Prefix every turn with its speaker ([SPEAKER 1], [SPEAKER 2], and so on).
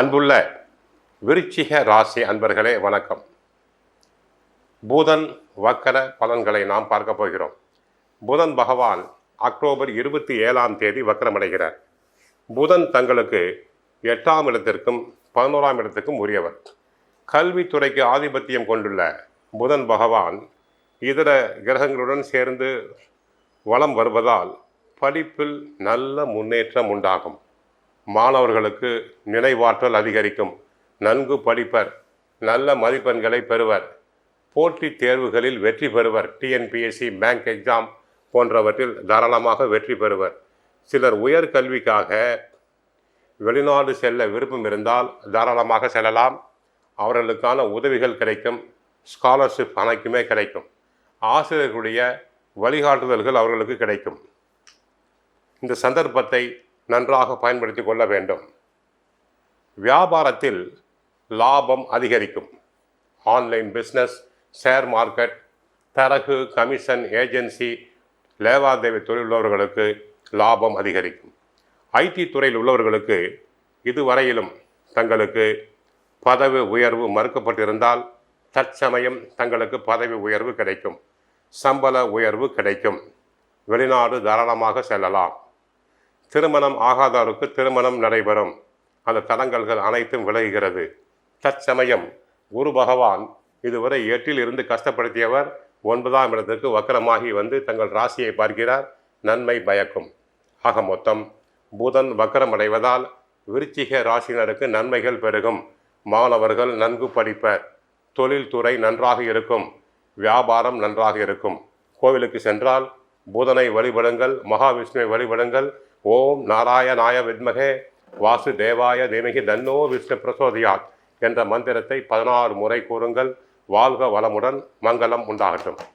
[SPEAKER 1] அன்புள்ள விருச்சிக ராசி அன்பர்களே வணக்கம். புதன் வக்கர பலன்களை நாம் பார்க்க போகிறோம். புதன் பகவான் அக்டோபர் இருபத்தி ஏழாம் தேதி வக்கரமடைகிறார். புதன் தங்களுக்கு எட்டாம் இடத்திற்கும் பதினோராம் இடத்திற்கும் உரியவர். கல்வித்துறைக்கு ஆதிபத்தியம் கொண்டுள்ள புதன் பகவான் இதர கிரகங்களுடன் சேர்ந்து வலம் வருவதால் படிப்பில் நல்ல முன்னேற்றம் உண்டாகும். மாணவர்களுக்கு நினைவாற்றல் அதிகரிக்கும். நன்கு படிப்பர் நல்ல மதிப்பெண்களை பெறுவர். போட்டித் தேர்வுகளில் வெற்றி பெறுவர். டிஎன்பிஎஸ்சி பேங்க் எக்ஸாம் போன்றவற்றில் தாராளமாக வெற்றி பெறுவர். சிலர் உயர்கல்விக்காக வெளிநாடு செல்ல விருப்பம் இருந்தால் தாராளமாக செல்லலாம். அவர்களுக்கான உதவிகள் கிடைக்கும். ஸ்காலர்ஷிப் அனைக்குமே கிடைக்கும். ஆசிரியர்களுடைய வழிகாட்டுதல்கள் அவர்களுக்கு கிடைக்கும். இந்த சந்தர்ப்பத்தை நன்றாக பயன்படுத்தி கொள்ள வேண்டும். வியாபாரத்தில் லாபம் அதிகரிக்கும். ஆன்லைன் பிஸ்னஸ் ஷேர் மார்க்கெட் தரகு கமிஷன் ஏஜென்சி லேவாதேவி தொழில் உள்ளவர்களுக்கு லாபம் அதிகரிக்கும். ஐடி துறையில் உள்ளவர்களுக்கு இதுவரையிலும் தங்களுக்கு பதவி உயர்வு மறுக்கப்பட்டிருந்தால் தற்சமயம் தங்களுக்கு பதவி உயர்வு கிடைக்கும். சம்பள உயர்வு கிடைக்கும். வெளிநாடு தாராளமாக செல்லலாம். திருமணம் ஆகாதவருக்கு திருமணம் நடைபெறும். அந்த தடங்கல்கள் அனைத்தும் விலகுகிறது. தற்சமயம் குரு பகவான் இதுவரை எட்டில் இருந்து கஷ்டப்படுத்தியவர் ஒன்பதாம் இடத்திற்கு வக்கரமாகி வந்து தங்கள் ராசியை பார்க்கிறார். நன்மை பயக்கும். ஆக மொத்தம் புதன் வக்கரம் அடைவதால் விருச்சிக ராசியினருக்கு நன்மைகள் பெருகும். மாணவர்கள் நன்கு படிப்பர். தொழில்துறை நன்றாக இருக்கும். வியாபாரம் நன்றாக இருக்கும். கோவிலுக்கு சென்றால் புதனை வழிபடுங்கள் மகாவிஷ்ணுவை வழிபடுங்கள் ஓம் நாராயணாய வித்மகே வாசுதேவாய தேவகி தன்னோ விஷ்ணு பிரசோதியாத் என்ற மந்திரத்தை பதினாறு முறை கூறுங்கள். வாழ்க வளமுடன் மங்களம் உண்டாகட்டும்.